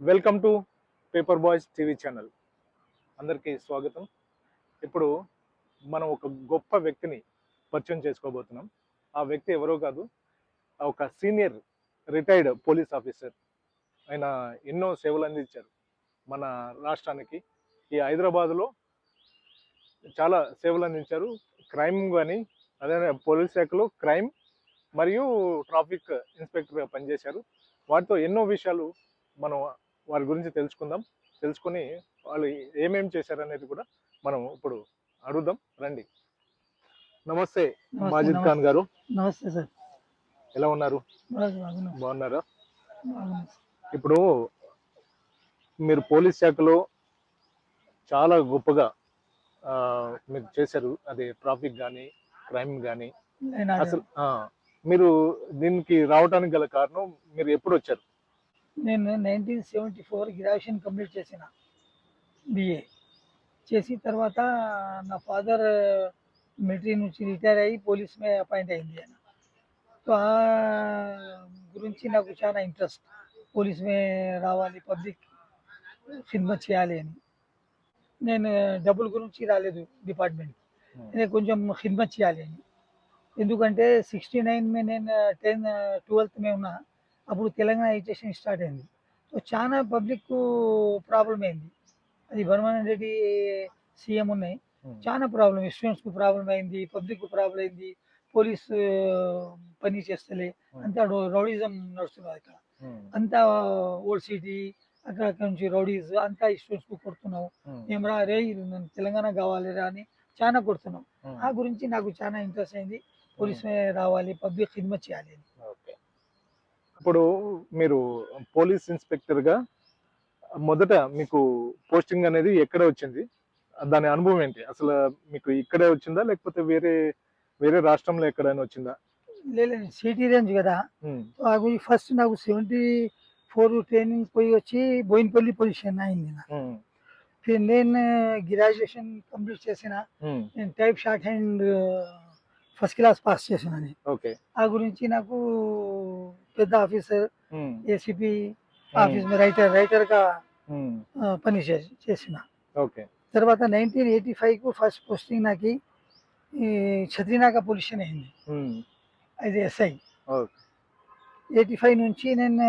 Welcome to paper boys TV channel. అందరికీ స్వాగతం. ఇప్పుడు మనం ఒక గొప్ప వ్యక్తిని పరిచయం చేసుకోబోతున్నాం. ఆ వ్యక్తి ఎవరో కాదు ఒక సీనియర్ రిటైర్డ్ పోలీస్ ఆఫీసర్. ఆయన ఎన్నో సేవలు అందించారు మన రాష్ట్రానికి. ఈ హైదరాబాదులో చాలా సేవలు అందించారు. క్రైమ్ కానీ అదే పోలీస్ శాఖలో క్రైమ్ మరియు ట్రాఫిక్ ఇన్స్పెక్టర్గా పనిచేశారు. వాటితో ఎన్నో విషయాలు మనం వారి గురించి తెలుసుకుందాం. తెలుసుకొని వాళ్ళు ఏమేం చేశారనేది కూడా మనం ఇప్పుడు అడుగుదాం. రండి. నమస్తే మాజిద్ ఖాన్ గారు. నమస్తే సార్. ఎలా ఉన్నారు? బాగా బాగున్నాం. బాగున్నారా? బాగున్నాం. ఇప్పుడు మీరు పోలీస్ శాఖలో చాలా గొప్పగా మీరు చేశారు. అది ట్రాఫిక్ కానీ క్రైమ్ కానీ అసలు మీరు దీనికి రావడానికి గల కారణం మీరు ఎప్పుడు వచ్చారు? నేను nineteen seventy four graduation complete చేసిన బిఏ చేసిన తర్వాత నా ఫాదర్ మిలిటరీ నుంచి రిటైర్ అయ్యి పోలీస్ మే అపాయింట్ అయింది ఆయన. సో ఆ గురించి నాకు చాలా ఇంట్రెస్ట్ పోలీస్ మే రావాలి పబ్లిక్ ఖిద్మత్ చేయాలి అని. నేను డబ్బుల గురించి రాలేదు డిపార్ట్మెంట్ నేను కొంచెం ఖిద్మత్ చేయాలి అని. ఎందుకంటే సిక్స్టీ నైన్ మే నేను టెన్ ట్వెల్త్ మే ఉన్నా అప్పుడు తెలంగాణ ఎడ్యుకేషన్ స్టార్ట్ అయింది. సో చాలా పబ్లిక్ ప్రాబ్లం అయింది. అది భరమానంద రెడ్డి సీఎం ఉన్నాయి. చాలా ప్రాబ్లం స్టూడెంట్స్కు ప్రాబ్లం అయింది పబ్లిక్ ప్రాబ్లం అయింది పోలీస్ పని చేస్తలే. అంతా రౌడిజం నడుస్తున్నది ఇక్కడ అంతా ఓల్డ్ సిటీ అక్కడ అక్కడ నుంచి రౌడీస్ అంతా స్టూడెంట్స్కు కొడుతున్నావు మేము రా రే తెలంగాణ కావాలి రా అని చాలా కొడుతున్నాం. ఆ గురించి నాకు చాలా ఇంట్రెస్ట్ అయింది. పోలీస్ రావాలి పబ్లిక్ ఖిద్మత్ చేయాలి ఇప్పుడు మీరు పోలీస్ ఇన్స్పెక్టర్గా మొదట మీకు పోస్టింగ్ అనేది ఎక్కడ వచ్చింది? దాని అనుభవం ఏంటి? అసలు మీకు ఇక్కడే వచ్చిందా? లేకపోతే వేరే వేరే రాష్ట్రంలో ఎక్కడైనా వచ్చిందా? లేదు సిటీ రేంజ్ కదా. గురించి ఫస్ట్ నాకు సెవెంటీ ఫోర్ ట్రైనింగ్ పోయి వచ్చి బోయినపల్లి పొజిషన్ అయింది నాకు. నేను గ్రాడ్యుయేషన్ కంప్లీట్ చేసిన. నేను type shorthand first class pass చేసిన ఆ గురించి నాకు పెద్ద ఆఫీసర్ ఏసీపీ ఆఫీస్ రైటర్ రైటర్గా ఉమ్, పని చేసి చేసిన. ఓకే. తర్వాత నైన్టీన్ ఎయిటీ ఫైవ్కు ఫస్ట్ పోస్టింగ్ నాకు ఛత్రినాక పొజిషన్ అయింది. అది ఎస్ఐ ఎయిటీ ఫైవ్ నుంచి నేను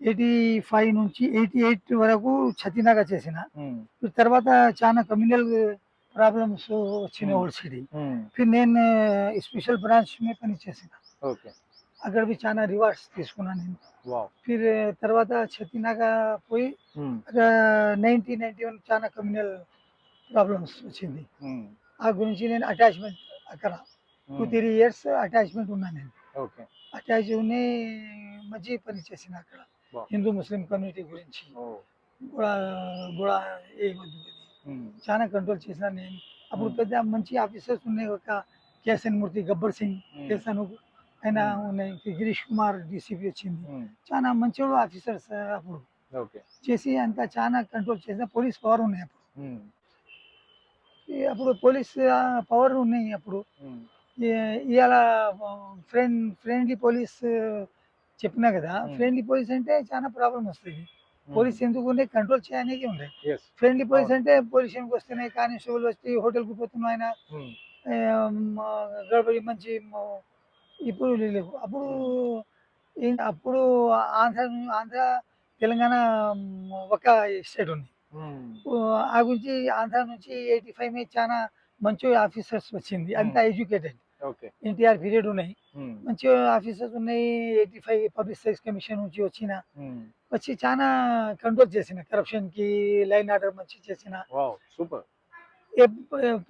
ఎయిటీ ఫైవ్ నుంచి ఎయిటీ ఎయిట్ వరకు ఛతీనాక చేసిన. తర్వాత చాలా కమ్యూనల్ ప్రాబ్లమ్స్ వచ్చినాయి ఓల్డ్ సిటీ నేను స్పెషల్ బ్రాంచ్ మీద పని చేసిన. అక్కడ చాలా రివార్డ్స్ తీసుకున్నాను నేను. ఫిర్ తర్వాత ఛతీనాక పోయి అక్కడ నైన్టీన్ నైన్టీ వన్ చాలా కమ్యూనల్ ప్రాబ్లమ్స్ వచ్చింది. ఆ గురించి నేను అటాచ్మెంట్ అక్కడ టూ త్రీ ఇయర్స్ అటాచ్మెంట్ ఉన్నాను నేను. అటాచ్ ఉండి మంచి పని చేసిన అక్కడ. హిందూ ముస్లిం కమ్యూనిటీ గురించి. కూడా కూడా ఏమొద్దు చాలా కంట్రోల్ చేసిన నేను. అప్పుడు. పెద్ద మంచి ఆఫీసర్స్ ఉన్నాయి. ఒక కేసన్ మూర్తి గబ్బర్ సింగ్ కేసన్ ఆయన. ఉన్నాయి. గిరీష్ కుమార్ డీసీపీ వచ్చింది. చాలా మంచి ఆఫీసర్స్ అప్పుడు. చేసి అంత చాలా కంట్రోల్ చేసిన పోలీస్ పవర్ ఉన్నాయి అప్పుడు. అప్పుడు పోలీస్ పవర్ ఉన్నాయి అప్పుడు. ఇవాళ ఫ్రెండ్ ఫ్రెండ్లీ పోలీస్ చెప్పినా కదా. ఫ్రెండ్లీ పోలీస్ అంటే చాలా ప్రాబ్లం వస్తుంది. పోలీస్ ఎందుకు ఉండే? కంట్రోల్ చేయడానికి ఉండే. Friendly police. అంటే పొల్యూషన్కి వస్తున్నాయి కానిస్టేబుల్ వచ్చి హోటల్కి పోతున్నాం ఆయన గడబడి మంచి ఇప్పుడు లేవు అప్పుడు అప్పుడు ఆంధ్ర ఆంధ్ర తెలంగాణ మ్, ఒక స్టేట్ ఉంది. ఆ గురించి ఆంధ్ర నుంచి ఎయిటీ ఫైవ్ మీద చాలా మంచి ఆఫీసర్స్ వచ్చింది. అంతా ఎడ్యుకేటెడ్ ఎన్టీఆర్ పీరియడ్ ఉన్నాయి. మంచి ఆఫీసర్స్ ఉన్నాయి. Eighty five public service commission నుంచి వచ్చిన. వచ్చి చాలా కంట్రోల్ చేసిన. కరప్షన్కి లైన్ ఆర్డర్ మంచి చేసిన. సూపర్.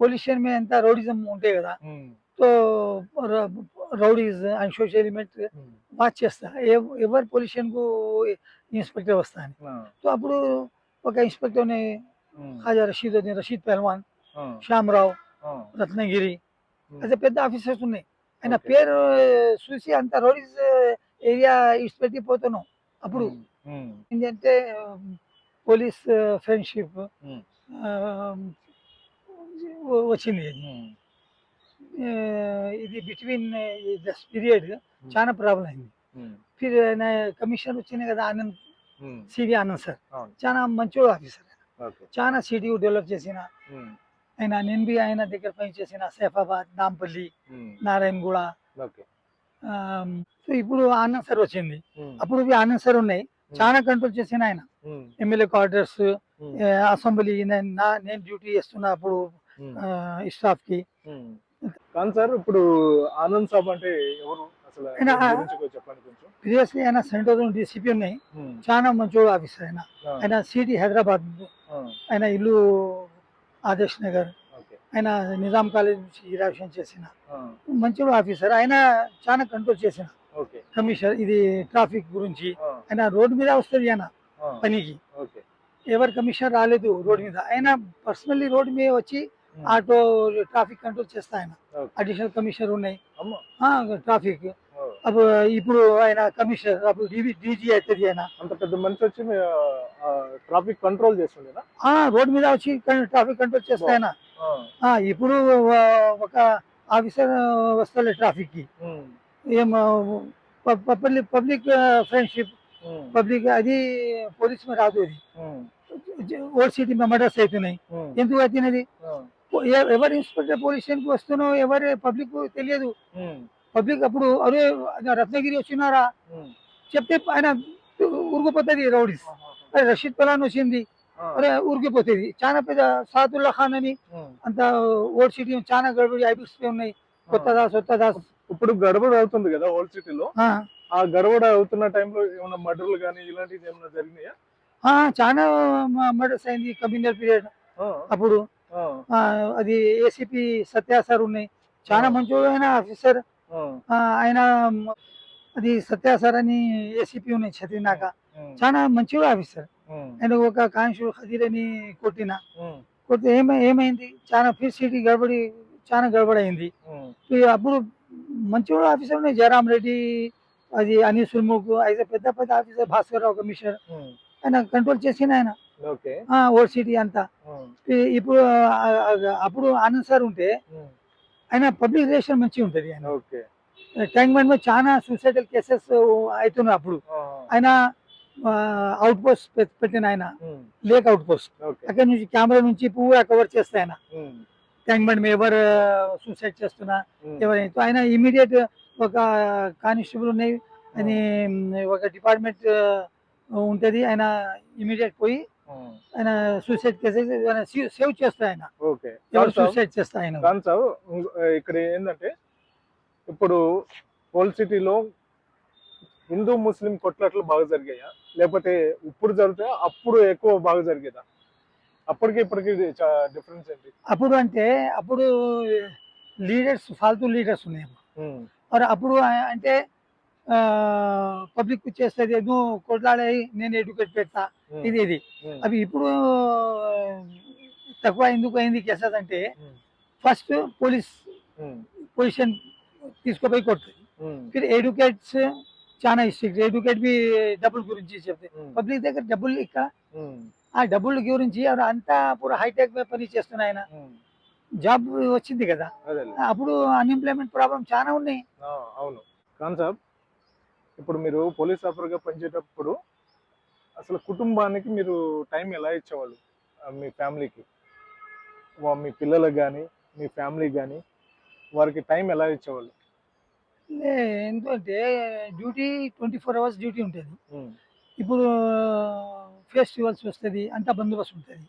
పొల్యూషన్ మీద అంతా రౌడిజం ఉంటాయి కదా. Rowdies and social element watch చేస్తా ఎవ- ఎవరు పొల్యూషన్కు ఇన్స్పెక్టర్ వస్తా అని అప్పుడు ఒక ఇన్స్పెక్టర్ని ఉమ్, ఖాజా రషీద్ రషీద్ పెహల్వాన్ శ్యామరావు రత్నగిరి అదే పెద్ద ఆఫీసర్స్ ఉన్నాయి. ఆయన. పేరు చూసి అంత రౌడీస్ ఏరియా ఇడిచిపెట్టి పోతున్నాం. అప్పుడు ఏంటంటే పోలీస్ ఫ్రెండ్షిప్ వచ్చింది. ఇది బిట్వీన్ దస్ పీరియడ్ చాలా ప్రాబ్లం అయింది. ఫిర్ కమిషనర్ వచ్చింది కదా ఆనంద్ సివి ఆనంద్ సార్. చాలా మంచి ఆఫీసర్ చాలా సిటీ డెవలప్ చేసిన. ఉమ్, ఆయన నేను బి ఆయన దగ్గర పనిచేసిన సైఫాబాద్ నాంపల్లి నారాయణగూడ సో ఇప్పుడు ఆనంద్ సార్ వచ్చింది. అప్పుడు ఆనంద్ సార్ ఉన్నాయి. చాలా కంట్రోల్ చేసిన ఆయన. ఎమ్మెల్యే క్వార్టర్స్ అసెంబ్లీ నేను డ్యూటీ చేస్తున్నా అప్పుడు స్టాఫ్కి. కాదు సార్ ఇప్పుడు ఆనంద్ సాబ్ అంటే ఎవరు? అసలు ఆయన ఆయన- గురించి కొంచెం చెప్పండి కొంచెం. ప్రీవియస్లీ ఆయన సెంటర్ డిసిపి ఉన్నాయి. చాలా మంచి ఆఫీసర్ ఆయన. ఆయన సిటీ హైదరాబాద్ ఆయన ఇల్లు ఆదేశ్ నగర్. ఆయన నిజాం కాలేజ్ నుంచి గ్రాడ్యుయేషన్ చేసిన. మంచి ఆఫీసర్ ఆయన చాలా కంట్రోల్ చేసిన. కమిషనర్ ఇది ట్రాఫిక్ గురించి. ఆయన రోడ్డు మీద వస్తుంది ఆయన పనికి. ఎవరు కమిషనర్ రాలేదు రోడ్డు మీద. ఆయన పర్సనల్లీ రోడ్డు మీద వచ్చి ఆటో ట్రాఫిక్ కంట్రోల్ చేస్తా ఆయన. అడిషనల్ కమిషనర్ ఉన్నాయి. ట్రాఫిక్. ఓ, అప్పుడు ఇప్పుడు ఆయన కమిషనర్ అప్పుడు డీజీ అవుతుంది ఆయన. అంత పెద్ద మనిషి వచ్చి ట్రాఫిక్ కంట్రోల్ చేస్తుండేనా? ఆ, రోడ్డు మీద వచ్చి ట్రాఫిక్ కంట్రోల్ చేస్తా ఆయన. ఆ, ఆ, ఇప్పుడు ఒక ఆఫీసర్ వస్తలే ట్రాఫిక్కి. ఏం public public friendship um, public అది పోలీస్ మీద రాదు అది. ఓల్డ్ సిటీ మర్డర్స్ అవుతున్నాయి. ఎందుకు అవుతున్నది? ఎ- ఎవరు ఇన్స్పెక్టర్ పోలీస్ స్టేషన్కి వస్తున్నావు ఎవరు పబ్లిక్ తెలియదు. పబ్లిక్ అప్పుడు అరే రత్నగిరి వచ్చినారా? చెప్తే ఆయన ఉరిగిపోతుంది రౌడీస్. అరే రషీద్ పలాన్ వచ్చింది. అరే ఉరికిపోతుంది చాలా పెద్ద సాదుల్లా ఖాన్ అని. అంత ఓల్డ్ సిటీ చాలా గడబడి ఐబిక్స్ ఉన్నాయి. కొత్త దాస్ కొత్త దాస్ ఇప్పుడు గడబడ అవుతుంది కదా ఓల్డ్ సిటీలో. ఆ, ఆ గడబడ అవుతున్న టైంలో ఏమైనా మర్డర్లు కానీ ఇలాంటివి ఏమైనా జరిగినాయా? ఆ, చాలా మర్డర్స్ అయింది కమ్యూనల్ పీరియడ్ అప్పుడు. అది ఏసీపీ సత్య సార్ ఉన్నాయి. చాలా. మంచి ఆఫీసర్. ఆయన అది సత్య సార్ అని ఏసీపీ ఉన్నాయి చదివినాక. చాలా మంచి ఆఫీసర్. ఆయన ఒక కాన్స్టిట్యూట్ ఖదీర్ అని కొట్టిన. కొడితే ఏమై ఏమైంది? చాలా ఫీజ్ సిటీ గడబడి చాలా గడబడి అయింది ఉమ్, ఈ అప్పుడు మంచి ఆఫీసర్ ఉన్నాయి. జయరాం రెడ్డి అది అనిల్ సుల్ముక్ అయితే పెద్ద పెద్ద officer Bhaskar Rao commissioner. Um, ఆయన కంట్రోల్ చేసిన ఆయన. ఓకే. ఓల్డ్ సిటీ అంతా. ఇప్పుడు అప్పుడు ఆనంద్ సార్ ఉంటే ఆయన పబ్లిక్ రిలేషన్ మంచిగా ఉంటుంది ఆయన. ఓకే. ట్యాంక్ బండ్ మీద చాలా సూసైడల్ కేసెస్ అవుతున్నాయి అప్పుడు. ఆయన అవుట్ పోస్ట్ పెట్టిన ఆయన. లేక్ అవుట్ పోస్ట్ అక్కడ నుంచి కెమెరా నుంచి పూరా కవర్ చేస్తే ఆయన. ట్యాంక్ బండ్ మీద ఎవరు సూసైడ్ చేస్తున్నా ఉమ్, ఎవరైతే ఆయన ఇమీడియట్ ఒక కానిస్టేబుల్ ఉన్నాయి. అని ఒక డిపార్ట్మెంట్ ఉంటది. ఆయన ఇమీడియట్ పోయి ఆయన సూసైడ్ కేసెస్ సేవ్ చేస్తా ఆయన. ఓకే. ఎవరు సూసైడ్ చేస్తా ఆయన. ఇక్కడ ఏంటంటే ఇప్పుడు ఓల్డ్ సిటీలో హిందూ ముస్లిం కొట్లాట్లు బాగా జరిగాయా? లేకపోతే ఇప్పుడు జరిగితే అప్పుడు ఎక్కువ బాగా జరిగేదా? అప్పటికి ఇప్పటికి డిఫరెన్స్ ఏంటి? అప్పుడు అంటే అప్పుడు లీడర్స్ ఫాల్తూ లీడర్స్ ఉన్నాయి. అప్పుడు అంటే పబ్లిక్ చేస్తుంది నువ్వు కొట్లాడాయి నేను ఎడ్యుకేట్ పెడతా ఇది ఇది. అవి ఇప్పుడు తక్కువ ఎందుకు అయింది కేసెస్ అంటే ఫస్ట్ పోలీస్ పొజిషన్ తీసుకుపోయి ఉమ్, ఫిర్ ఎడ్యుకేట్స్ చాలా స్ట్రిక్ట్ ఎడ్యుకేట్ బి డబ్బుల గురించి చెప్తే పబ్లిక్ దగ్గర డబ్బులు ఇక్కడ ఆ డబ్బుల గురించి అంతా పూర హైటెక్ పని చేస్తున్నాయి ఆయన. జాబ్ వచ్చింది కదా. అప్పుడు అన్ఎంప్లాయ్మెంట్ ప్రాబ్లం చాలా ఉన్నాయి. అవును. సాబ్ ఇప్పుడు మీరు పోలీస్ ఆఫీసర్గా పనిచేసేటప్పుడు అసలు కుటుంబానికి మీరు టైం ఎలా ఇచ్చేవాళ్ళు? మీ ఫ్యామిలీకి మీ పిల్లలకు కానీ మీ ఫ్యామిలీకి కానీ వారికి టైం ఎలా ఇచ్చేవాళ్ళు? ఎందుకంటే duty twenty four hours duty ఉంటుంది. ఇప్పుడు ఫెస్టివల్స్ వస్తుంది అంత బందోబస్తు ఉంటుంది.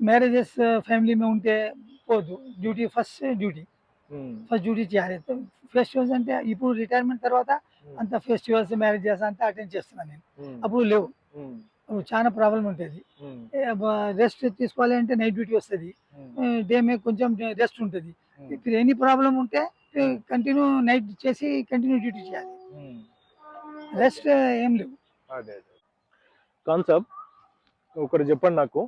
మ్యారేజెస్ ఫ్యామిలీ మీద ఉంటే పోదు. Duty first duty first duty చేయాలి. ఫెస్టివల్స్ అంటే ఇప్పుడు రిటైర్మెంట్ తర్వాత అంత ఫెస్టివల్స్ మ్యారేజెస్ అంతా అటెండ్ చేస్తున్నాను నేను. అప్పుడు లేవు. చాలా ప్రాబ్లం ఉంటుంది. రెస్ట్ తీసుకోవాలి అంటే నైట్ డ్యూటీ వస్తుంది. డే మీద కొంచెం రెస్ట్ ఉంటుంది. ఇప్పుడు ఎనీ ప్రాబ్లం ఉంటే కంటిన్యూ నైట్ చేసి కంటిన్యూ డ్యూటీ చేయాలి. రెస్ట్ ఏం లేవు. కాన్సెప్ట్ ఒకటి చెప్పండి నాకు.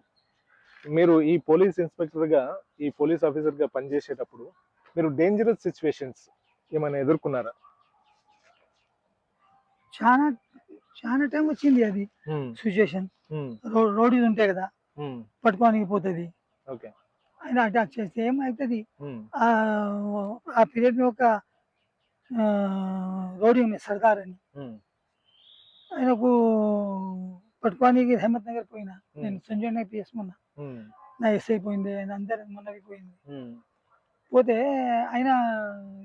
మీరు ఈ పోలీస్ ఇన్స్పెక్టర్గా ఈ పోలీస్ ఆఫీసర్గా పనిచేసేటప్పుడు మీరు డేంజరస్ సిచ్యువేషన్స్ ఏమైనా ఎదుర్కొన్నారా? చాలా చాలా టైం వచ్చింది అది. ఉమ్, సిచ్యుయేషన్ ఉమ్, రోడ్ ఉంటాయి కదా. ఉమ్, పట్టుకోనికి పోతుంది. ఓకే. ఆయన అటాక్ చేస్తే ఏమవుతుంది ఆ పీరియడ్ ఒక రోడ్ ఉన్నాయి సర్దార్ అని. ఆయనకు పట్టుకోనికి హిమ్మత్ నగర్ పోయినా. నేను సంజయ్ నగర్ పిఎస్ మొన్న. ఉమ్, నా ఎస్ఐ పోయింది ఆయన అందరు మొన్నవి పోయింది. పోతే ఆయన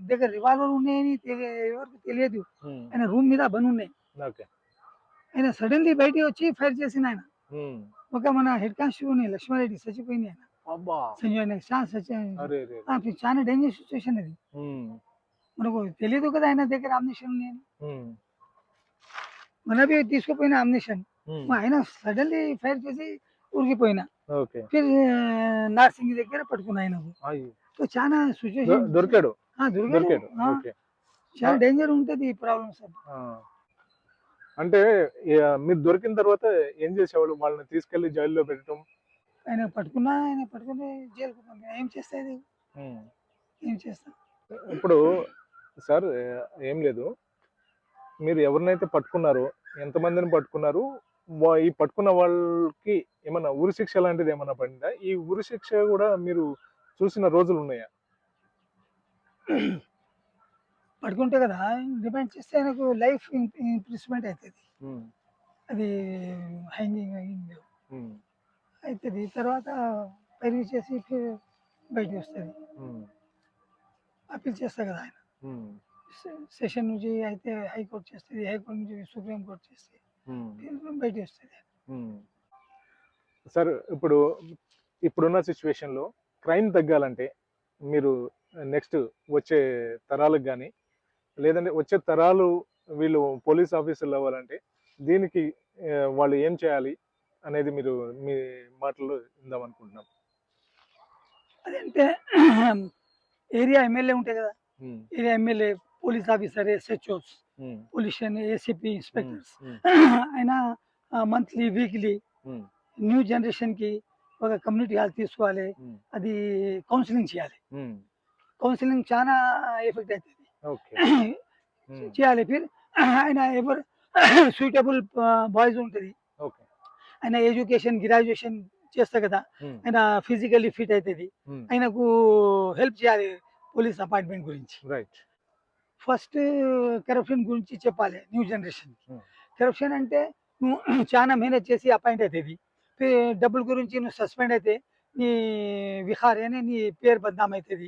దగ్గర రివాల్వర్ ఉన్నాయని ఎవరికి తెలియదు. ఆయన రూమ్ మీద బంద్ ఉన్నాయి ఆయన సడన్లీ బయటికి వచ్చి ఫైర్ చేసిన ఆయన. ఒక మన హెడ్ కానిస్టేబుల్ లక్ష్మారెడ్డి చచ్చిపోయింది ఆయన. చాలా డేంజర్ సిచ్యువేషన్ అది మనకు తెలియదు కదా ఆయన దగ్గర ఆమ్నేషన్ ఉన్నాయని మనవి తీసుకుపోయిన ఆమ్నేషన్ ఆయన సడన్లీ ఫైర్ చేసి ఉరికిపోయినా. నార్సింగ్ దగ్గర పట్టుకున్నా అయ్యో. సో చాలా సిచ్యువేషన్ దొరికాడు. దొరికాడు. చాలా డేంజర్ ఉంటది ఈ ప్రాబ్లమ్స్ ఆ. అంటే మీరు దొరికిన తర్వాత ఏం చేసేవాళ్ళు? వాళ్ళని తీసుకెళ్ళి జైల్లో పెట్టడం? ఆయన పట్టుకున్నా ఆయన పట్టుకుని జైలుకు పంపిన ఏం చేస్తాయి. ఏం చేస్తా? ఇప్పుడు సార్ ఏం లేదు. మీరు ఎవరినైతే పట్టుకున్నారో ఎంతమందిని పట్టుకున్నారు? ఈ పట్టుకున్న వాళ్ళకి ఏమన్నా ఉరి శిక్ష లాంటిది ఏమన్నా పడిందా? ఈ ఉరి శిక్ష కూడా మీరు చూసిన రోజులు ఉన్నాయా పట్టుకుంటే కదా డిపెండ్ చేస్తే ఆయనకు లైఫ్ ఇంప్రూవ్మెంట్ అవుతుంది అది హ్యాంగింగ్ అయింది అవుతుంది తర్వాత పెరిగి చేసి ఫిర్ బయటికి వస్తుంది. అప్పీల్ చేస్తా కదా ఆయన. సెషన్ నుంచి అయితే హైకోర్టు చేస్తుంది హైకోర్టు నుంచి సుప్రీం కోర్టు చేస్తుంది బయటికి వస్తుంది. సార్ ఇప్పుడు ఇప్పుడున్న సిచ్యువేషన్లో క్రైమ్ తగ్గాలంటే మీరు నెక్స్ట్ వచ్చే తరాలకు కానీ లేదంటే వచ్చే తరాలు వీళ్ళు పోలీస్ ఆఫీసర్లు అవ్వాలంటే దీనికి వాళ్ళు ఏం చేయాలి అనేది మీరు మీ మాటల్లో ఇందాం అనుకుంటున్నాం. అదంటే ఏరియా ఎమ్మెల్యే ఉంటాయి కదా area MLA police officer SHOs pollution ACP inspectors. ఆయన మంత్లీ వీక్లీ న్యూ జనరేషన్కి ఒక కమ్యూనిటీ హాల్ తీసుకోవాలి. అది కౌన్సిలింగ్ చేయాలి. కౌన్సిలింగ్ చాలా ఎఫెక్ట్ అవుతుంది చేయాలి ఫిర్. ఆయన ఎవరు? సూటబుల్ బాయ్స్ ఉంటుంది. ఓకే. ఆయన ఎడ్యుకేషన్ గ్రాడ్యుయేషన్ చేస్తా కదా. ఆయన ఫిజికల్లీ ఫిట్ అవుతుంది ఆయనకు హెల్ప్ చేయాలి పోలీస్ అపాయింట్మెంట్ గురించి. రైట్. ఫస్ట్ కరప్షన్ గురించి చెప్పాలి న్యూ జనరేషన్. కరప్షన్ అంటే నువ్వు చాలా మెహనత్ చేసి అపాయింట్ అవుతుంది డబ్బుల గురించి నువ్వు సస్పెండ్ అయితే నీ విహార్ అని నీ పేరు బద్నాం అవుతుంది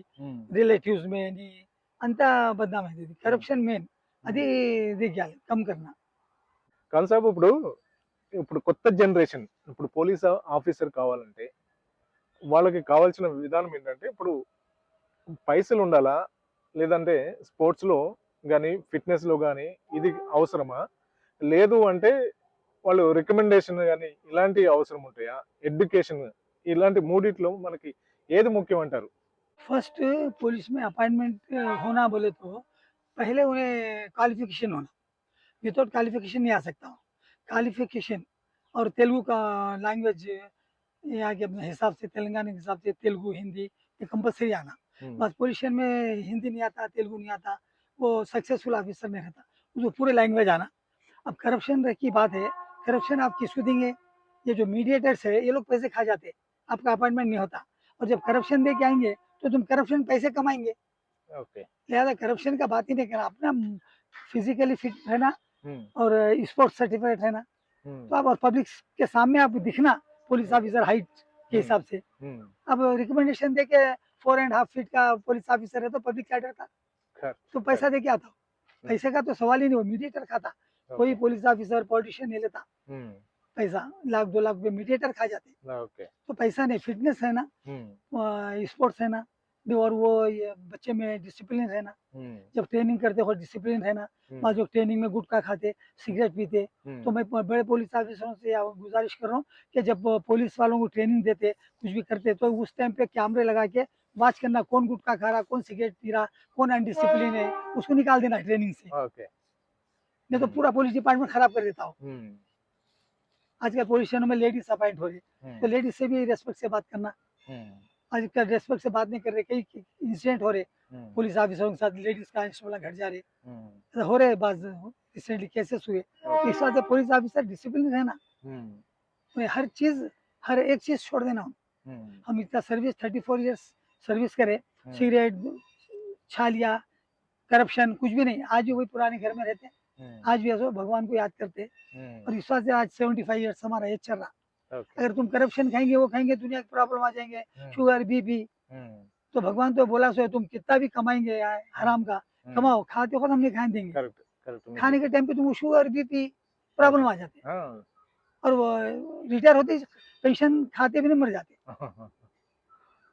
రిలేటివ్స్ మే నీ అంతా బద్నాం అవుతుంది కరప్షన్ మెయిన్ అది దిగాలి. కమ్ కర్నా కాదు సాబ్ ఇప్పుడు ఇప్పుడు కొత్త జనరేషన్ ఇప్పుడు పోలీస్ ఆఫీసర్ కావాలంటే వాళ్ళకి కావాల్సిన విధానం ఏంటంటే ఇప్పుడు పైసలు ఉండాలా? లేదంటే స్పోర్ట్స్లో కానీ ఫిట్నెస్లో కానీ ఇది అవసరమా? లేదు అంటే వాళ్ళు రికమెండేషన్ కానీ ఇలాంటి అవసరం ఉంటాయా ఎడ్యుకేషన్ ఇలాంటి మూడిట్లో మనకి ఏది ముఖ్యం అంటారు फर्स्ट पुलिस में अपॉइंटमेंट होना बोले तो पहले उन्हें क्वालिफिकेशन होना विदाउट क्वालिफिकेशन नहीं आ सकता क्वालिफिकेशन और तेलुगु का लैंग्वेज यहाँ के अपने हिसाब से तेलंगाना के हिसाब से तेलुगु हिंदी ये कंपलसरी आना ఉమ్, बस पोलिशन में हिंदी नहीं आता तेलुगु नहीं आता वो सक्सेसफुल ऑफिसर नहीं रहता उसको पूरे लैंग्वेज आना अब करप्शन की बात है करप्शन आप किसको देंगे? ये जो मीडिएटर्स है ये लोग पैसे खा जाते हैं। आपका अपॉइंटमेंट नहीं होता। और जब करप्शन दे के आएँगे तो तुम करप्शन पैसे कमाएँगे। Okay. लिहाजा करप्शन का बात ही नहीं करना अपना फिजिकली फिट रहना हम्म। और uh, स्पोर्ट्स सर्टिफिकेट रहना। हम्म। तो आप और पब्लिक के सामने आप दिखना पुलिस ऑफिसर हाइट के हम्म। हिसाब से। अब रिकमेंडेशन दे के फोर एंड हाफ़ फीट का पुलिस ऑफिसर है तो पब्लिक क्या डरता तो पैसा दे के आता पैसे का तो सवाल ही नहीं हो मीडिएटर खाता। कोई पुलिस ऑफिसर पॉलिटिशियन नहीं लेता। हम्म। पैसा लाख दो लाख मीडिएटर खा जाते। हाँ, तो पैसा नहीं फिटनेस है ना हम्म। स्पोर्ट्स है ना और वो बच्चे में डिसिप्लिन है ना हम्म। जब ट्रेनिंग करते हो डिसिप्लिन है ना वहाँ जो ट्रेनिंग में गुटखा खाते सिगरेट पीते तो मैं बड़े पुलिस ऑफिसरों से गुजारिश कर रहा हूँ कि जब पुलिस वालों को ट्रेनिंग देते कुछ भी करते तो उस टाइम पे कैमरे लगा के वाच करना कौन गुटखा खा रहा कौन सिगरेट पी रहा कौन अनडिसिप्लिन है उसको निकाल देना ट्रेनिंग से। नहीं तो पूरा पुलिस डिपार्टमेंट खराब कर देता हूँ। हम्म। आजकल पुलिस स्टेशन में लेडीज़ अपॉइंट हो रही हम्म। तो लेडीज़ से भी रेस्पेक्ट से बात करना। हम्म। आजकल रेस्पेक्ट से बात नहीं कर रहे कई इंसिडेंट हो रहे। पुलिस ऑफिसरों के साथ लेडीज़ का घट जा रहे। हो रहे बात रिसेंटली केसेस हुए। इस बात से पुलिस ऑफिसर डिसिप्लिन है ना उन्हें हर चीज़ हर एक चीज़ छोड़ देना। हम इतना service thirty four years service करे सिगरेट छालिया करप्शन कुछ भी नहीं। आज भी वही पुराने घर में रहते हैं। आज भी ऐसा भगवान को याद करते हम्म, और इस वजह से आज सेवेंटी फाइव ईयर्स हमारा एज चल रहा। अगर तुम करप्शन खाएँगे वो खाएँगे दुनिया की प्रॉब्लम आ जाएँगे हम्म, शुगर बीपी हम्म, तो भगवान तो बोला सो तुम कितना भी कमाएँगे हराम का हम्म, कमाओ खाते हो हम नहीं खाने देंगे। खाने के टाइम पे तुमको शुगर बीपी प्रॉब्लम आ जाते। हैं। हाँ, और वो रिटायर होते पेंशन खाते भी नहीं मर जाते।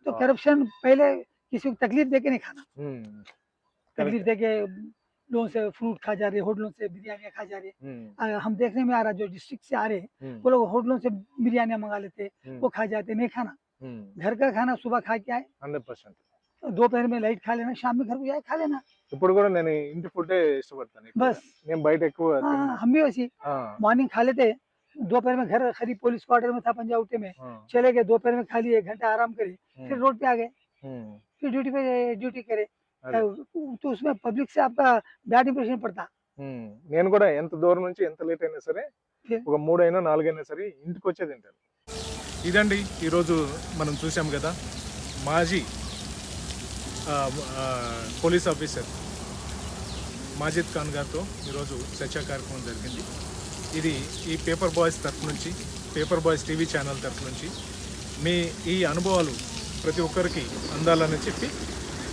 तो हाँ। करप्शन पहले किसी को तकलीफ़ दे के नहीं खाना। हम्म, तकलीफ़ दे के लोगों से फ्रूट खा जा रहे होटलों से बिरयानियाँ खा जा रहे हम्म, आ, हम देखने में आ रहा जो डिस्ट्रिक्ट से आ रहे हैं हम्म, वो लोग होटलों से बिरयानियाँ मंगा लेते हम्म, वो खा जाते नहीं खाना हम्म, घर का खाना सुबह खा के आए హండ్రెడ్ పర్సెంట్ दोपहर में लाइट खा लेना शाम में घर को जाए खा लेना ఇప్పుడు కూడా నేను ఇంటి ఫుడ్ ఇష్టపడతాను ఎక్కువ. बस నేను బయట ఎక్కువ हाँ తినను. हम भी वैसी ఆ, मॉर्निंग खा लेते दोपहर में घर खरीद पुलिस क्वार्टर में था पंजाउटे में ఆ, चले गए दोपहर में खा लिए एक घंटा आराम करे ఉమ్, फिर रोड पे आ गए ఉమ్, फिर ड्यूटी पे ड्यूटी करे అదే. तो उसमें पब्लिक से आपका बैड इंप्रेशन पड़ता ఉమ్, నేను కూడా ఎంత దూరం నుంచి ఎంత లేట్ అయినా సరే ఓకే. ఒక మూడైనా నాలుగైనా సరే ఇంటికి వచ్చే తింటాను ఇదండి ఈరోజు మనం చూసాం కదా మాజీ ఆ, ఆ, పోలీస్ ఆఫీసర్ మాజిద్ ఖాన్ గారితో ఈరోజు చర్చా కార్యక్రమం జరిగింది ఇది ఈ పేపర్ బాయ్స్ తరఫు నుంచి పేపర్ బాయ్స్ టీవీ ఛానల్ తరఫు నుంచి మీ ఈ అనుభవాలు ప్రతి ఒక్కరికి అందాలని చెప్పి